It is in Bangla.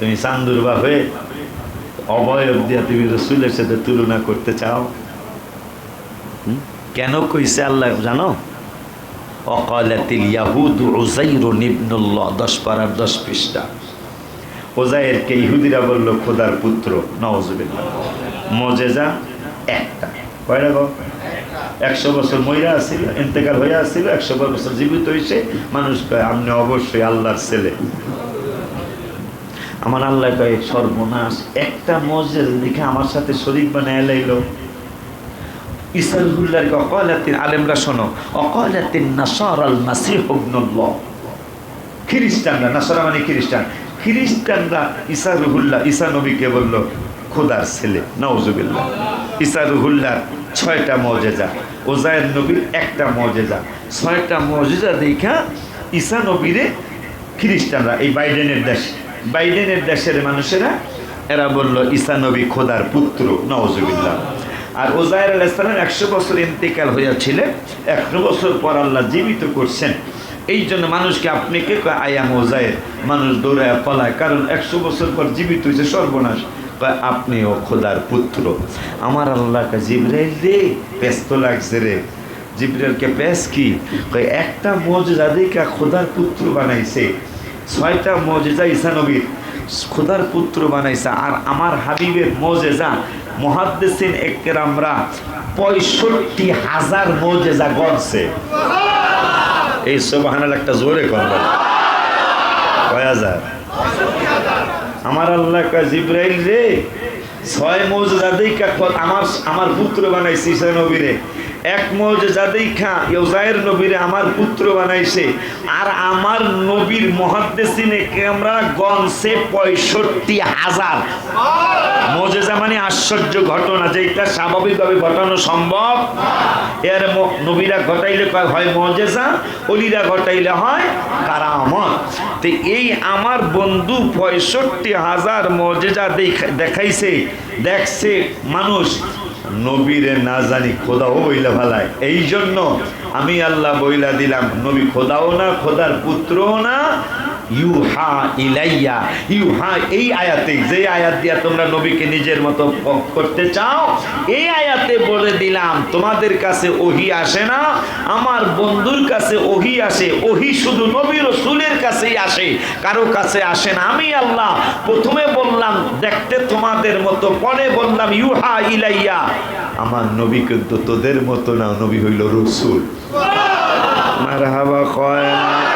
তুমি চান্দুরবা হয়ে অবয়ব দিয়া তুমি রসুলের সাথে তুলনা করতে চাও? কেন কইছে আল্লাহ জানো? খোদার পুত্র একটা। একশো বছর একশো বছর জীবিত হয়েছে মানুষ কয় অবশ্যই আল্লাহর ছেলে। আমার আল্লাহ কয়, সর্বনাশ। একটা মসজিদ দেখে আমার সাথে শরীর বানায় লাইলো। ইসারুল্লাহকে অকালাতিন আলেমরা শোনো, অকালাতিন নাসার আল মাসিহ খ্রিস্টানরা, নাসারা মানে খ্রিস্টান। খ্রিস্টানরা ঈসা রুহুল্লাহ ঈসা নবীকে বলল, খোদার ছেলে নওজুবিল্লাহ ঈসা ছয়টা মজেজা। ওজায়ের নবীর একটা মজেজা। ছয়টা মজেজা দেখা ঈসা নবীরে খ্রিস্টানরা, এই বাইডেনের দেশ। বাইডেনের দেশের মানুষেরা, এরা বলল, ঈসা নবী খোদার পুত্র, নওজুবিল্লাহ। আর ওজায়ের আল একশো বছর ইন্তেকাল হইয়াছিলেন একশো বছর পর আল্লাহ জীবিত করছেন। এই জন্য মানুষকে আপনি কে আয়াম ওজায়ের মানুষ দৌড়ায় পলায়। কারণ একশো বছর পর জীবিত হয়েছে সর্বনাশ। আপনি ও খোদার পুত্র। আমার আল্লাহ কা জিব্রাইল রে, ব্যস্ত লাগছে রে। জিব্রাইলকে প্যাস কি? একটা মজা দেখা খোদার পুত্র বানাইছে। ছয়টা মজেজা ঈসা নবীর খোদার পুত্র বানাইছে। আর আমার হাবিবের মজেজা, মহাদ্দেসিন একরামরা পঁয়ষট্টি হাজার মজেজা গড়ছে। এই সোবাহানাল একটা জোরে করবেন কয় হাজার। আমার আল্লাহ জিব্রাইল রে ছয় মৌজা দেখা আমার আমার পুত্র বানাইছে ঈসা নবীরে। এক মৌজা দেখা ইউজায়ের নবীরে আমার পুত্র বানাইছে। আর আমার নবীর মহাদ্দেশিনে ক্যামেরা গনছে পঁয়ষট্টি হাজার। মজেজা মানে আশ্চর্য ঘটনা যেটা স্বাভাবিকভাবে ঘটানো সম্ভব। এর নবীরা ঘটাইলে হয় মজেজা অলিরা ঘটাইলে হয় কারামত। এই আমার বন্ধু পঁয়ষট্টি হাজার মজেজা দেখ- দেখাইছে, দেখছে মানুষ। নবীরে না জানি খোদাও বইলা ভালায় এই জন্য আমি আল্লাহ বইলা দিলাম, নবী খোদাও না, খোদার পুত্রও না ইউহা ইলাইয়া। ইউহা, এই আয়াতে, যে আয়াত দিয়া তোমরা নবীকে নিজের মতো করতে চাও, এই আয়াতে বলে দিলাম, তোমাদের কাছে ওহি আসে না, আমার বন্ধুর কাছে ওহি আসে, ওহি শুধু নবী রসুলের কাছেই আসে, কারও কাছে আসে না। আমি আল্লাহ প্রথমে বললাম, দেখতে তোমাদের মতো, পরে বললাম, ইউহা ইলাইয়া। আমার নবী কিন্তু তোদের মতো না, নবী হইল রসুল। মারহাবা কয় না।